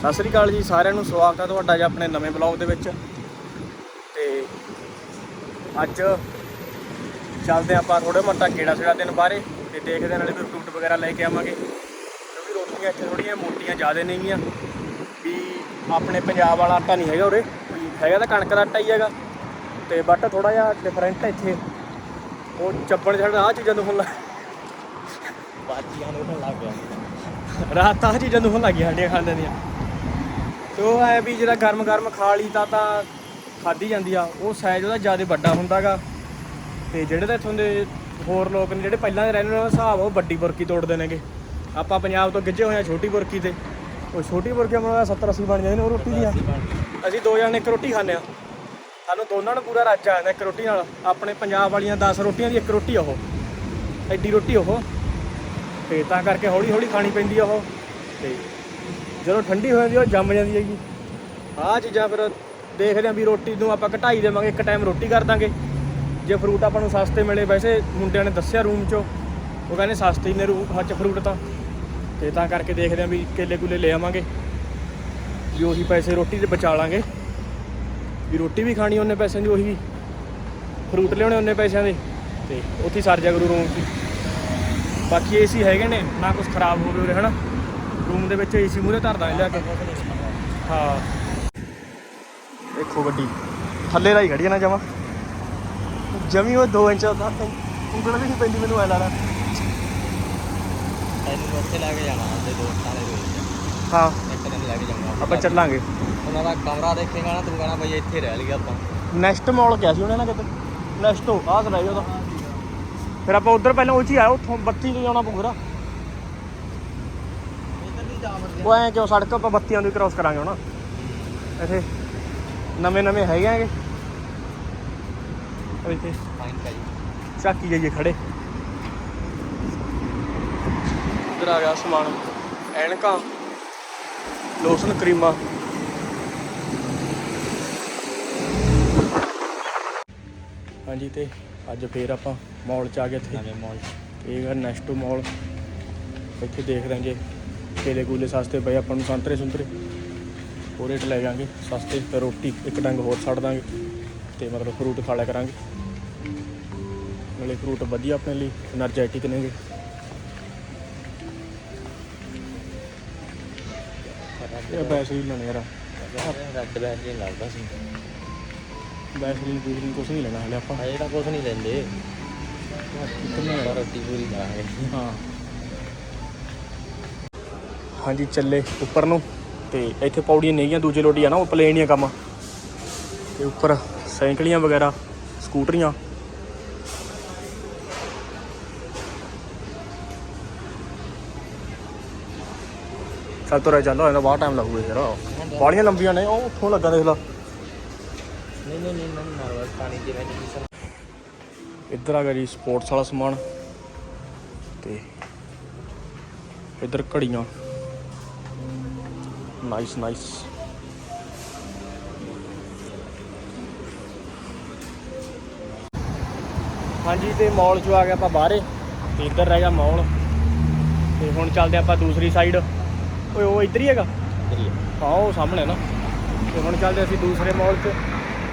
ਸਤਿ ਸ੍ਰੀ ਅਕਾਲ ਜੀ ਸਾਰਿਆਂ ਨੂੰ ਸਵਾਗਤ ਹੈ ਤੁਹਾਡਾ ਜੀ ਆਪਣੇ ਨਵੇਂ ਬਲੌਗ ਦੇ ਵਿੱਚ। ਤੇ ਅੱਜ ਚੱਲਦੇ ਆਪਾਂ ਥੋੜੇ ਮੋਟਾ ਗੇੜਾ ਛੜਾ ਦਿਨ ਬਾਹਰੇ ਤੇ ਦੇਖਦੇ ਨਾਲੇ ਕੋਈ ਫਰੂਟ ਵਗੈਰਾ ਲੈ ਕੇ ਆਵਾਂਗੇ। ਕਿਉਂਕਿ ਰੋਟੀਆਂ ਇੱਥੇ ਥੋੜੀਆਂ ਮੋਟੀਆਂ ਜ਼ਿਆਦਾ ਨੇਗੀਆਂ ਵੀ ਆਪਣੇ ਪੰਜਾਬ ਵਾਲਾ ਆਟਾ ਨਹੀਂ ਹੈਗਾ ਉਰੇ। ਵੀ ਹੈਗਾ ਤਾਂ ਕਣਕ ਦਾ ਆਟਾ ਹੀ ਹੈਗਾ। ਤੇ ਬਟ ਥੋੜਾ ਜਿਹਾ ਡਿਫਰੈਂਟ ਹੈ ਇੱਥੇ। ਉਹ ਚੱਪਣ ਛੱਡ ਆਹ ਚੀਜ਼ਾਂ ਨੂੰ ਹੁਣ ਬਾਤੀਆਂ ਨੂੰ ਲੱਗ ਗਿਆ। ਰਾਤ ਆਹ ਚੀਜ਼ਾਂ ਨੂੰ ਲੱਗ ਗਈਆਂ ਸਾਡੀਆਂ ਖਾਂਦੇ ਦੀਆਂ। ਤੇ ਉਹ ਐ ਵੀ ਜਿਹੜਾ ਗਰਮ ਗਰਮ ਖਾ ਲਈ ਤਾਂ ਤਾਂ ਖਾਧੀ ਜਾਂਦੀ ਆ। ਉਹ ਸਾਈਜ਼ ਉਹਦਾ ਜ਼ਿਆਦਾ ਵੱਡਾ ਹੁੰਦਾਗਾ। ਤੇ ਜਿਹੜੇ ਤਾਂ ਇੱਥੋਂ ਦੇ ਹੋਰ ਲੋਕ ਨੇ, ਜਿਹੜੇ ਪਹਿਲਾਂ ਦੇ ਰਹਿੰਦੇ ਨੇ ਉਹਨਾਂ ਦਾ ਹਿਸਾਬ ਉਹ ਵੱਡੀ ਬੁਰਕੀ ਤੋੜਦੇ ਨੇਗੇ। ਆਪਾਂ ਪੰਜਾਬ ਤੋਂ ਗਿੱਜੇ ਹੋਏ ਆ ਛੋਟੀ ਬੁਰਕੀ ਤੇ। ਉਹ ਛੋਟੀ ਬੁਰਕੀ ਮਤਲਬ 70 80 ਬਣ ਜਾਂਦੇ ਨੇ, ਉਹ ਰੋਟੀ ਦੀਆਂ ਅਸੀਂ ਦੋ ਜਣੇ ਇੱਕ ਰੋਟੀ ਖਾਂਦੇ ਆ। ਸਾਨੂੰ ਦੋਨਾਂ ਨੂੰ ਪੂਰਾ ਰੱਜ ਆ ਜਾਂਦਾ ਇੱਕ ਰੋਟੀ ਨਾਲ। ਆਪਣੇ ਪੰਜਾਬ ਵਾਲੀਆਂ 10 ਰੋਟੀਆਂ ਦੀ ਇੱਕ ਰੋਟੀ ਉਹ। ਐਡੀ ਰੋਟੀ ਉਹ। ਤੇ ਤਾਂ ਕਰਕੇ ਹੌਲੀ ਹੌਲੀ ਖਾਣੀ ਪੈਂਦੀ ਆ ਉਹ। ਤੇ ਜਦੋਂ ਠੰਡੀ ਹੋ ਜਾਂਦੀ ਉਹ ਜੰਮ ਜਾਂਦੀ ਹੈਗੀ। ਆਹ ਚੀਜ਼ਾਂ ਫਿਰ ਦੇਖਦੇ ਆਂ ਵੀ ਰੋਟੀ ਨੂੰ ਆਪਾਂ ਘਟਾਈ ਦੇਵਾਂਗੇ, ਇੱਕ ਟਾਈਮ ਰੋਟੀ ਕਰ ਦਾਂਗੇ। ਜੇ ਫਰੂਟ ਆਪਾਂ ਨੂੰ ਸਸਤੇ ਮਿਲੇ, ਵੈਸੇ ਮੁੰਡਿਆਂ ਨੇ ਦੱਸਿਆ ਰੂਮ 'ਚੋਂ। ਉਹ ਕਹਿੰਦੇ ਸਸਤੇ ਹੀ ਨੇ ਰੂਮ ਹੱਚ ਫਰੂਟ ਤਾਂ। ਤੇ ਤਾਂ ਕਰਕੇ ਦੇਖਦੇ ਆਂ ਵੀ ਕੇਲੇ ਕੁਲੇ ਲੈ ਆਵਾਂਗੇ। ਵੀ ਉਹੀ ਪੈਸੇ ਰੋਟੀ ਦੇ ਬਚਾ ਲਾਂਗੇ। ਵੀ ਰੋਟੀ ਵੀ ਖਾਣੀ ਉਹਨੇ ਪੈਸਿਆਂ ਦੀ, ਉਹੀ ਫਰੂਟ ਲਿਆਉਣੇ ਉਹਨੇ ਪੈਸਿਆਂ ਦੇ। ਤੇ ਉੱਥੇ ਸਰ ਜਾ ਕਰੂ ਰੂਮ 'ਚ ਬਾਕੀ ਏਸੀ ਹੈਗੇ ਨੇ, ਨਾ ਕੁਝ ਖਰਾਬ ਹੋਵੇ ਉਰੇ, ਹਨਾ? ਰੂਮ ਦੇ ਵਿੱਚ ਏਸੀ ਮੂਰੇ ਧਰਦਾ ਲਿਆ ਕੇ। ਹਾਂ। ਦੇਖੋ ਗੱਡੀ। ਥੱਲੇ ਰਾਈ ਖੜੀ ਨਾ ਜਮਾ। ਜਮੀ ਉਹ 2 ਇੰਚ ਦਾ ਉਂਗਲ ਵੀ ਨਹੀਂ ਪੈਂਦੀ ਮੈਨੂੰ ਐ ਲੱਗਦਾ। ਤੈਨੂੰ ਉੱਥੇ ਲੈ ਕੇ ਜਾਣਾ ਤੇ ਦੋਸਤਾਂ ਦੇ ਵਿੱਚ ਹਾਂ। ਇੱਕ ਦਿਨ ਲੈ ਕੇ ਜਾਊਂਗਾ। ਆਪਾਂ ਚੱਲਾਂਗੇ। ਉਹਨਾਂ ਦਾ ਕਮਰਾ ਦੇਖੇਗਾ ਨਾ ਤੂੰ ਕਹਣਾ ਬਈ ਇੱਥੇ ਰਹਿ ਲਈਏ ਆਪਾਂ। ਨੈਕਸਟ ਮਾਲ ਕਿਹਾ ਸੀ ਉਹਨੇ ਨਾ ਕਿਤੇ। ਨੈਕਸਟ ਹੋ ਆਹ ਕਰਾਈ ਉਹਦਾ। ਫਿਰ ਆਪਾਂ ਉਧਰ ਪਹਿਲਾਂ ਉਹ ਚ ਆਇਆ ਉੱਥੋਂ 32 ਤੋਂ ਜਾਣਾ ਪਊਗਾ ਵੜਦੇ ਉਹ ਐਂ ਕਿਉਂ ਸੜਕ ਆਪਾਂ ਬੱਤੀਆਂ ਤੋਂ ਕ੍ਰਾਸ ਕਰਾਂਗੇ ਹੁਣ। ਇੱਥੇ ਨਵੇਂ ਨਵੇਂ ਹੈਗੇ ਆਗੇ ਇੱਥੇ ਝਾਕੀ ਜਾਈਏ ਖੜੇ। ਇੱਧਰ ਆ ਗਿਆ ਸਮਾਨ ਐਨਕਾਂ ਲੋਸ਼ਨ ਕਰੀਮਾਂ। ਹਾਂਜੀ ਤੇ ਅੱਜ ਫੇਰ ਆਪਾਂ ਮਾਲ ਚ ਆ ਗਏ ਇੱਥੇ। ਨਵੇਂ ਮਾਲ ਇਹ ਹੈ ਨੈਕਸਟ ਮਾਲ। ਇੱਥੇ ਦੇਖਦੇ ਹਾਂ ਜੇ ਕੇਲੇ ਕੂਲੇ ਸਸਤੇ ਪਏ ਆਪਾਂ ਨੂੰ ਸੰਤਰੇ ਸੁੰਤਰੇ। ਹੋਰ ਰੇਟ ਲੈ ਜਾਾਂਗੇ ਸਸਤੇ ਤੇ ਰੋਟੀ ਇੱਕ ਡੰਗ ਹੋਰ ਛੱਡ ਦਾਂਗੇ ਤੇ ਮਤਲਬ ਫਰੂਟ ਖਾ ਲਿਆ ਕਰਾਂਗੇ। ਨਾਲੇ ਫਰੂਟ ਵਧੀਆ ਆਪਣੇ ਲਈ એનર્ਜੈਟਿਕ ਨੇਗੇ। ਇਹ ਬੈਸਰੀ ਲੈਣੇ ਯਾਰ। ਰੈੱਡ ਬੈਸਰੀ ਲੱਗਦਾ ਸੀ। ਬੈਸਰੀ ਦੂਸਰੀ ਕੁਝ ਨਹੀਂ ਲੈਣਾ ਹਲੇ ਆਪਾਂ। ਹਜੇ ਤਾਂ ਕੁਝ ਨਹੀਂ ਲੈਂਦੇ। ਕਿੰਨੇ ਰੋਟੀ ਹਾਂ। ਹਾਂਜੀ ਚੱਲੇ ਉੱਪਰ ਨੂੰ। ਤੇ ਇੱਥੇ ਪੌੜੀਆਂ ਨਹੀਂ ਗੀਆਂ ਦੂਜੇ ਲੋਟੀ ਆ ਨਾ ਉਹ ਪਲੇਨ ਹੀ ਆ ਕੰਮ। ਤੇ ਉੱਪਰ ਸਾਈਕਲੀਆਂ ਵਗੈਰਾ ਸਕੂਟਰੀਆਂ। ਚੱਲ ਤੁਰਿਆ ਚੱਲ ਹੋਇਆ ਬਹੁਤ ਟਾਈਮ ਲੱਗੂਗਾ ਯਾਰ। ਬਾਲੀਆਂ ਲੰਬੀਆਂ ਨੇ ਉਹ ਉੱਥੋਂ ਲੱਗਾ ਦੇਖ ਲਾ। ਨਹੀਂ ਨਹੀਂ ਨਹੀਂ ਨਹੀਂ ਮਾਰਵਾ ਪਾਣੀ ਦੇ ਨਹੀਂ ਇੱਧਰ ਆ ਗਿਆ ਜੀ ਸਪੋਰਟਸ ਵਾਲਾ ਸਮਾਨ। ਤੇ ਇੱਧਰ ਘੜੀਆਂ। ਨਾਈਸ ਨਾਈਸ ਹਾਂਜੀ ਤੇ ਮਾਲ ਚੋਂ ਆ ਗਏ ਆਪਾਂ ਬਾਹਰੇ। ਤੇ ਇੱਧਰ ਰਹਿ ਗਿਆ ਮਾਲ ਤੇ ਹੁਣ ਚੱਲਦੇ ਆਪਾਂ ਦੂਸਰੀ ਸਾਈਡ ਓਏ ਉਹ ਇੱਧਰ ਹੀ ਹੈਗਾ? ਹਾਂ ਉਹ ਸਾਹਮਣੇ ਨਾ। ਤੇ ਹੁਣ ਚੱਲਦੇ ਅਸੀਂ ਦੂਸਰੇ ਮਾਲ 'ਚ।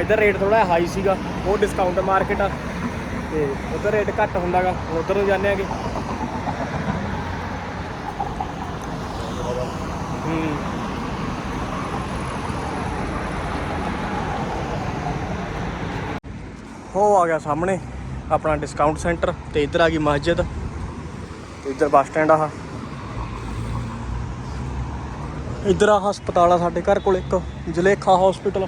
ਇੱਧਰ ਰੇਟ ਥੋੜਾ ਹਾਈ ਸੀਗਾ। ਉਹ ਡਿਸਕਾਊਂਟ ਮਾਰਕੀਟ ਆ। ਤੇ ਉਧਰ ਰੇਟ ਘੱਟ ਹੁੰਦਾਗਾ। ਉਧਰ ਨੂੰ ਜਾਂਦੇ ਆਗੇ। ਹੂੰ। ਉਹ ਆ ਗਿਆ ਸਾਹਮਣੇ, ਆਪਣਾ ਡਿਸਕਾਊਂਟ ਸੈਂਟਰ ਤੇ ਇੱਧਰ ਆ ਗਈ ਮਸਜਿਦ ਤੇ ਇੱਧਰ ਬੱਸ ਸਟੈਂਡ ਆ ਇੱਧਰ ਆ ਹਸਪਤਾਲ ਆ ਸਾਡੇ ਘਰ ਕੋਲ ਇੱਕ, ਜਲੇਖਾ ਹਸਪੀਟਲ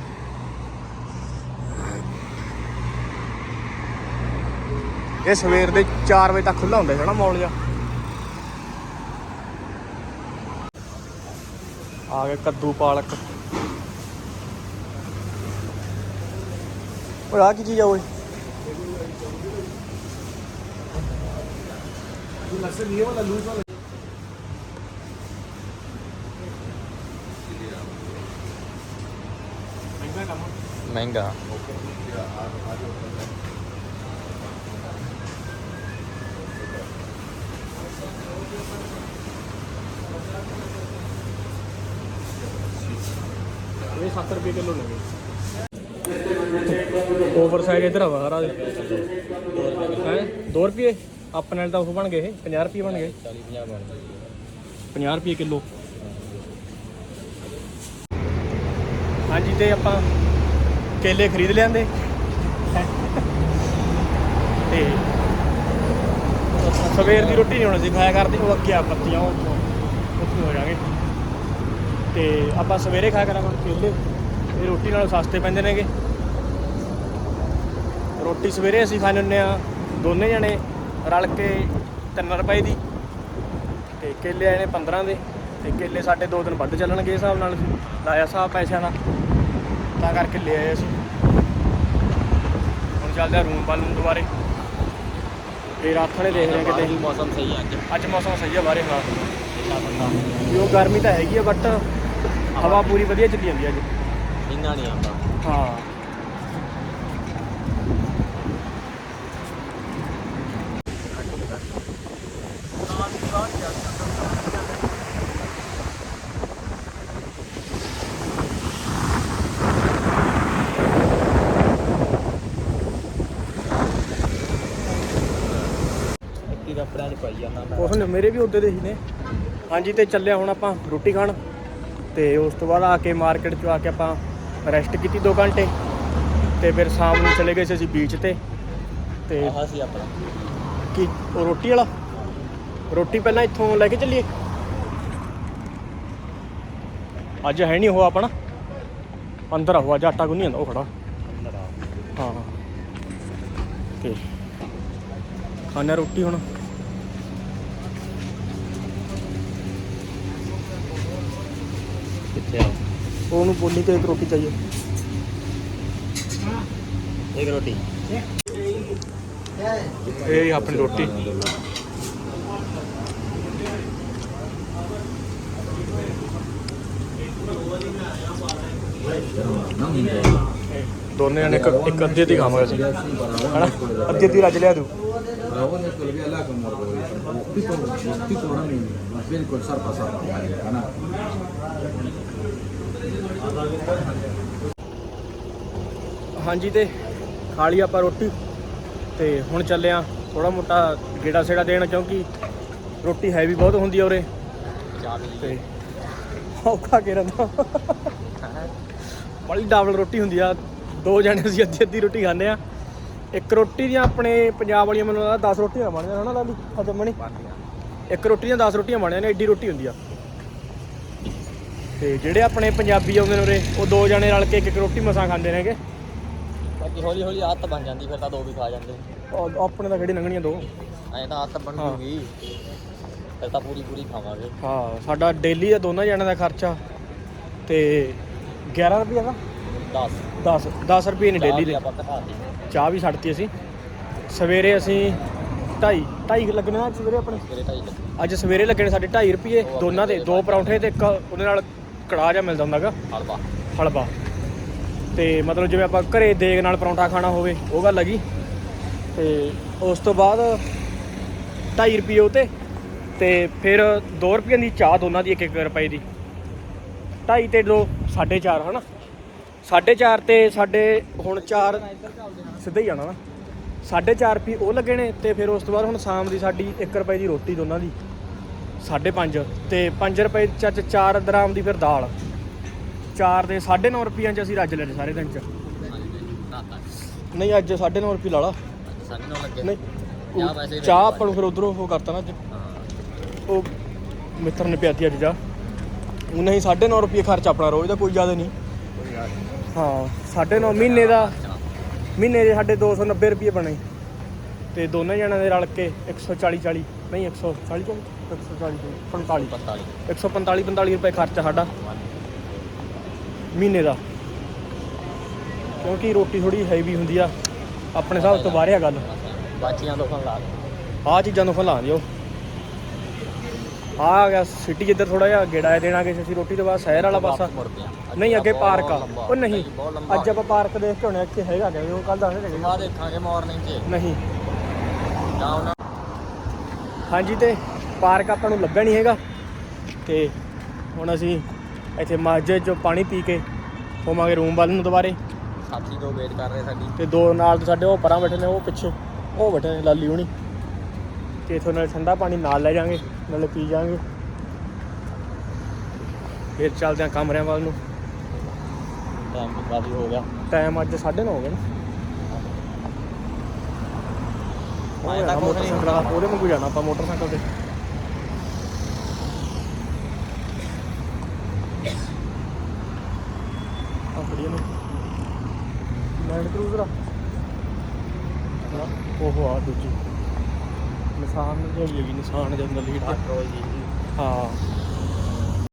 ਇਹ ਸਵੇਰ ਦੇ 4 ਵਜੇ ਤੱਕ ਖੁੱਲਾ ਹੁੰਦਾ ਹੈ ਨਾ ਮਾਲ ਜਾ ਆ ਗਿਆ ਕੱਦੂ ਪਾਲਕ। ਓਏ ਆ ਕੀ ਚੀਜ਼ ਆ ਓਏ? ਮਹਿੰਗਾ 7 ਰੁਪਏ ਕਿਲੋ ਨੇ ਓਵਰ ਸਾਈਜ਼ ਇਧਰ ਆਵਾ ਸਾਰਾ ਹੈ 2 ਰੁਪਏ ਆਪਣੇ ਨਾਲ ਤਾਂ ਉਹ ਬਣ ਗਏ ਇਹ 50 ਰੁਪਏ ਬਣ ਗਏ। 40 50 ਬਣ ਗਏ 50 ਰੁਪਏ ਕਿਲੋ। ਹਾਂਜੀ, ਤੇ ਆਪਾਂ ਕੇਲੇ ਖਰੀਦ ਲਿਆਂਦੇ। ਤੇ ਸਵੇਰ ਦੀ ਰੋਟੀ ਨਹੀਂ ਹੁਣ ਅਸੀਂ ਖਾਇਆ ਕਰਦੇ, ਉਹ ਅੱਗੇ ਆ ਪੱਤੀਆਂ ਉਹ ਉੱਥੋਂ ਉੱਥੋਂ ਹੋ ਜਾਣਗੇ। ਤੇ ਆਪਾਂ ਸਵੇਰੇ ਖਾਇਆ ਕਰਾਂਗੇ ਕੇਲੇ, ਇਹ ਰੋਟੀ ਨਾਲੋਂ ਸਸਤੇ ਪੈਂਦੇ ਨੇਗੇ। ਰੋਟੀ ਸਵੇਰੇ ਅਸੀਂ ਖਾਣੇ ਹੁੰਦੇ ਆ ਦੋਨੇ ਜਣੇ ਰਲ ਕੇ 3 ਰੁਪਏ ਦੀ ਤੇ ਕੇਲੇ ਆਏ ਨੇ 15 ਦੇ ਤੇ ਕੇਲੇ ਸਾਡੇ ਦੋ ਦਿਨ ਵੱਧ ਚੱਲਣਗੇ ਹਿਸਾਬ ਨਾਲ ਲਾਇਆ ਹਿਸਾਬ ਪੈਸਿਆਂ ਦਾ ਤਾਂ ਕਰਕੇ ਲੈ ਆਏ ਅਸੀਂ। ਹੁਣ ਚੱਲਦੇ ਆ ਰੂਮ ਵੱਲ ਨੂੰ ਦੁਬਾਰੇ। ਫੇਰ ਆਥਣੇ ਦੇਖਦੇ ਆ ਕਿਤੇ। ਮੌਸਮ ਸਹੀ ਹੈ ਅੱਜ। ਅੱਜ ਮੌਸਮ ਸਹੀ ਆ ਬਾਰੇ ਹਾਂ। ਉਹ ਗਰਮੀ ਤਾਂ ਹੈਗੀ ਆ ਬਟ ਹਵਾ ਪੂਰੀ ਵਧੀਆ ਚੱਲੀ ਜਾਂਦੀ ਆ ਅੱਜ। ਇੰਨਾ ਨਹੀਂ ਆਉਂਦਾ। ਹਾਂ ਇੱਕੀ ਕੱਪੜਿਆਂ 'ਚ ਪਾਈ ਜਾਂਦਾ ਮੈਂ ਕੁਛ ਨੇ ਮੇਰੇ ਵੀ ਉੱਦੇ ਦੇ ਹੀ ਨੇ। ਹਾਂਜੀ ਤੇ ਚੱਲਿਆ ਹੁਣ ਆਪਾਂ ਰੋਟੀ ਖਾਣ। ਤੇ ਉਸ ਤੋਂ ਬਾਅਦ ਆ ਕੇ ਮਾਰਕੀਟ 'ਚ ਆ ਕੇ ਆਪਾਂ ਰੈਸਟ ਕੀਤੀ 2 ਘੰਟੇ। ਤੇ ਫਿਰ ਸ਼ਾਮ ਨੂੰ ਚਲੇ ਗਏ ਸੀ ਅਸੀਂ ਬੀਚ ਤੇ। ਤੇ ਆਹ ਸੀ ਆਪਣਾ। ਕੀ ਉਹ ਰੋਟੀ ਵਾਲਾ? ਰੋਟੀ ਪਹਿਲਾਂ ਇੱਥੋਂ ਲੈ ਕੇ ਚੱਲੀਏ? ਅੱਜ ਹੈ ਨਹੀਂ ਉਹ ਆਪਣਾ। ਅੰਦਰ ਆਹੋ ਅੱਜ ਆਟਾ ਗੁੰਨੀ ਜਾਂਦਾ ਉਹ ਖੜਾ। ਹਾਂ। ਤੇ ਖਾਣਾ ਰੋਟੀ ਹੁਣ ਕਿੱਥੇ ਆ ਉਹਨੂੰ ਬੋਲੀ ਤੇ ਇੱਕ ਰੋਟੀ ਚਾਹੀਏ ਇੱਕ ਰੋਟੀ ਇਹ ਆਪਣੀ ਰੋਟੀ ਦੋਨੇ ਜਣੇ ਇੱਕ ਇੱਕ ਅੱਧੇ ਦੀ ਖਾਵਾਂਗੇ ਅਸੀਂ ਹਨਾ ਅੱਧੇ ਦੀ ਰੱਜ ਲਿਆ ਤੂੰ lebih ala orang ini, mas bien con sarpa sarpa, karena ਹਾਂਜੀ ਤੇ ਖਾ ਲਈ ਆਪਾਂ ਰੋਟੀ ਤੇ ਹੁਣ ਚੱਲੇ ਆ ਥੋੜਾ ਮੋਟਾ ਗੇੜਾ ਸੇੜਾ ਦੇਣ ਕਿਉਂਕਿ ਰੋਟੀ ਹੈਵੀ ਬਹੁਤ ਹੁੰਦੀ ਆ ਉਰੇ। ਤੇ ਔਖਾ ਕੇ ਰਹਿੰਦਾ ਬੜੀ ਡਬਲ ਰੋਟੀ ਹੁੰਦੀ ਆ। ਦੋ ਜਣੇ ਅਸੀਂ ਅੱਧੀ ਅੱਧੀ ਰੋਟੀ ਖਾਂਦੇ ਆ। ਇੱਕ ਰੋਟੀ ਦੀਆਂ ਆਪਣੇ ਪੰਜਾਬ ਵਾਲੀਆਂ ਮੈਨੂੰ ਲੱਗਦਾ 10 ਰੋਟੀਆਂ ਬਣਦੀਆਂ ਹਨਾ ਲਾਲੀ ਅਦਮਣੀ ਇੱਕ ਰੋਟੀ ਦੀਆਂ 10 ਰੋਟੀਆਂ ਬਣਦੀਆਂ ਨੇ, ਐਡੀ ਰੋਟੀ ਹੁੰਦੀ ਆ। ਤੇ ਜਿਹੜੇ ਆਪਣੇ ਪੰਜਾਬੀ ਆਉਂਦੇ ਨੇ ਉਰੇ ਉਹ ਦੋ ਜਣੇ ਰਲ ਕੇ ਇੱਕ ਇੱਕ ਰੋਟੀ ਮਸਾਂ ਖਾਂਦੇ ਨੇਗੇ ਬਾਕੀ ਹੌਲੀ ਹੌਲੀ ਆਦਤ ਬਣ ਜਾਂਦੀ ਫਿਰ ਤਾਂ ਦੋ ਵੀ ਖਾ ਜਾਂਦੇ। ਉਹ ਆਪਣੇ ਤਾਂ ਕਿਹੜੀ ਲੰਘਣੀਆਂ ਦੋ? ਐਂ ਤਾਂ ਆਦਤ ਬਣ। ਜੂਗੀ। ਫਿਰ ਤਾਂ ਪੂਰੀ ਪੂਰੀ ਖਾਵਾਂਗੇ। ਹਾਂ ਸਾਡਾ ਡੇਲੀ ਦਾ ਦੋਨਾਂ ਜਣਿਆਂ ਦਾ ਖਰਚਾ। ਤੇ 11 ਰੁਪਏ ਦਾ? 10 10 10 ਰੁਪਏ ਨੇ ਡੇਲੀ ਦੇ। ਚਾਹ ਵੀ ਛੱਡਤੀ ਅਸੀਂ। ਸਵੇਰੇ ਅਸੀਂ 2.5 2.5 ਲੱਗਣੇ ਅੱਜ ਸਵੇਰੇ ਆਪਣੇ? ਅੱਜ ਸਵੇਰੇ ਲੱਗਣੇ ਸਾਡੇ 2.5 ਰੁਪਏ ਦੋਨਾਂ ਦੇ ਦੋ ਪਰੌਂਠੇ ਤੇ ਇੱਕ ਉਹਦੇ ਨਾਲ ਕੜਾਹ ਜਿਹਾ ਮਿਲਦਾ ਹੁੰਦਾਗਾ ਹਲਵਾ। ਹਲਵਾ। ਤੇ ਮਤਲਬ ਜਿਵੇਂ ਆਪਾਂ ਘਰੇ ਦੇਗ ਨਾਲ ਪਰੌਂਠਾ ਖਾਣਾ ਹੋਵੇ ਉਹ ਗੱਲ ਹੈਗੀ। ਤੇ ਉਸ ਤੋਂ ਬਾਅਦ 2.5 ਰੁਪਏ ਉਹ ਤੇ ਤੇ ਫਿਰ 2 ਰੁਪਏ ਦੀ ਚਾਹ ਦੋਨਾਂ ਦੀ 1-1 ਰੁਪਏ ਦੀ। 2.5 ਤੇ 2 4.5 ਹਨਾ? 4.5 ਤੇ ਸਾਡੇ ਹੁਣ 4 ਸਿੱਧਾ ਹੀ ਜਾਣਾ ਨਾ। 4.5 ਰੁਪਏ ਉਹ ਲੱਗੇ ਨੇ ਤੇ ਫਿਰ ਉਸ ਤੋਂ ਬਾਅਦ ਹੁਣ ਸ਼ਾਮ ਦੀ ਸਾਡੀ 1 ਰੁਪਏ ਦੀ ਰੋਟੀ ਦੋਨਾਂ ਦੀ। 5.5 ਤੇ 5 ਰੁਪਏ ਚ 4 ਦਰਾਮ ਦੀ ਫਿਰ ਦਾਲ। 4 ਦੇ 9.5 ਰੁਪਈਆਂ ਚ ਅਸੀਂ ਰੱਜ ਲਏ ਸਾਰੇ ਦਿਨ ਚ। ਨਹੀਂ ਅੱਜ 9.5 ਰੁਪਏ ਲਾ ਲਾ। ਨਹੀਂ ਚਾਹ ਉਹ ਆਪਾਂ ਨੂੰ ਫਿਰ ਉਧਰੋਂ ਉਹ ਕਰਤਾ ਨਾ ਅੱਜ। ਉਹ ਮਿੱਤਰ ਨੇ ਪਿਆਤੀ ਅੱਜ ਜਾ ਉਹ ਨਹੀਂ 9.5 ਰੁਪਏ ਖਰਚ ਆਪਣਾ ਰੋਜ਼ ਦਾ ਕੋਈ ਜ਼ਿਆਦਾ ਨਹੀਂ। ਹਾਂ 9.5 ਮਹੀਨੇ ਦਾ ਮਹੀਨੇ ਦੇ ਸਾਡੇ 290 ਰੁਪਏ ਬਣੇ। ਤੇ ਦੋਨੇ ਜਣਾਂ ਦੇ ਰਲ ਕੇ 140 40 ਨਹੀਂ 140 40 140 45 45 145 45 ਰੁਪਏ ਖਰਚਾ ਸਾਡਾ। ਮਹੀਨੇ ਦਾ। ਕਿਉਂਕਿ ਰੋਟੀ ਥੋੜੀ ਹੈਵੀ ਹੁੰਦੀ ਆ ਆਪਣੇ ਹਿਸਾਬ ਤੋਂ ਬਾਹਰ ਆ ਗੱਲ। ਬਾਚੀਆਂ ਤੋਂ ਫਨ ਲਾ ਆਹ ਚੀਜ਼ਾਂ ਨੂੰ ਖਲਾ ਦਿਓ। ਆ ਗਿਆ ਸਿਟੀ ਜਿੱਧਰ ਥੋੜਾ ਜਿਹਾ ਗੇੜਾ ਦੇਣਾ ਕਿ ਅਸੀਂ ਰੋਟੀ ਤੋਂ ਬਾਅਦ ਸ਼ਹਿਰ ਵਾਲਾ ਪਾਸਾ। ਨਹੀਂ ਅੱਗੇ ਪਾਰਕ ਆ। ਉਹ ਨਹੀਂ ਅੱਜ ਆਪਾਂ ਪਾਰਕ ਦੇਖ ਕੇ ਆਉਣੇ ਇੱਥੇ ਹੈਗਾ ਕਿ ਉਹ ਕੱਲ ਦੱਸ ਰਹੇ। ਆ ਦੇਖਾਂਗੇ ਮਾਰਨਿੰਗ 'ਚ। ਨਹੀਂ। ਹਾਂਜੀ ਤੇ ਪਾਰਕ ਆਪਾਂ ਨੂੰ ਲੱਭਿਆ ਨਹੀਂ ਹੈਗਾ। ਤੇ ਹੁਣ ਅਸੀਂ ਇੱਥੇ ਮਸਜਿਦ ਚੋਂ ਪਾਣੀ ਪੀ ਕੇ ਹੋਵਾਂਗੇ ਰੂਮ ਵੱਲ ਨੂੰ ਦੁਬਾਰੇ। ਸਾਥੀ ਤੋਂ ਵੇਟ ਕਰ ਰਹੇ ਸਾਡੀ। ਤੇ ਦੋ ਨਾਲ ਤੇ ਸਾਡੇ ਉਹ ਪਰਾਂ ਬੈਠੇ ਨੇ ਉਹ ਪਿੱਛੇ ਉਹ ਬੈਠੇ ਨੇ ਲਾਲੀ ਹੁਣੀ। ਤੇ ਇਥੋਂ ਨਾਲ ਠੰਡਾ ਪਾਣੀ ਨਾਲ ਲੈ ਜਾਾਂਗੇ ਨਾਲੇ ਪੀ ਜਾਾਂਗੇ ਫਿਰ ਚੱਲਦੇ ਆ ਕਮਰਿਆਂ ਵੱਲ ਨੂੰ। ਟਾਈਮ ਕਾਫੀ ਹੋ ਗਿਆ। ਟਾਈਮ ਅੱਜ 9:30 ਹੋ ਗਏ ਨੇ। ਆਏ ਤਾਂ ਮੋਟਰਸਾਈਕਲ ਉਹਦੇ ਵਾਂਗੂ ਜਾਣਾ ਆਪਾਂ ਮੋਟਰਸਾਈਕਲ ਤੇ। ਖੜੀ ਨੇ। ਲੈਂਡ ਕਰੂਜ਼ਰ ਆ ਉਹ ਆ ਦੂਜੀ। ਨਿਸ਼ਾਨ ਜਿਹੜੀ ਹੈਗੀ ਨਿਸ਼ਾਨ ਦੇ ਅੰਦਰ ਲੀਡ ਪੈਟਰੋਲ ਜੀ। ਹਾਂ।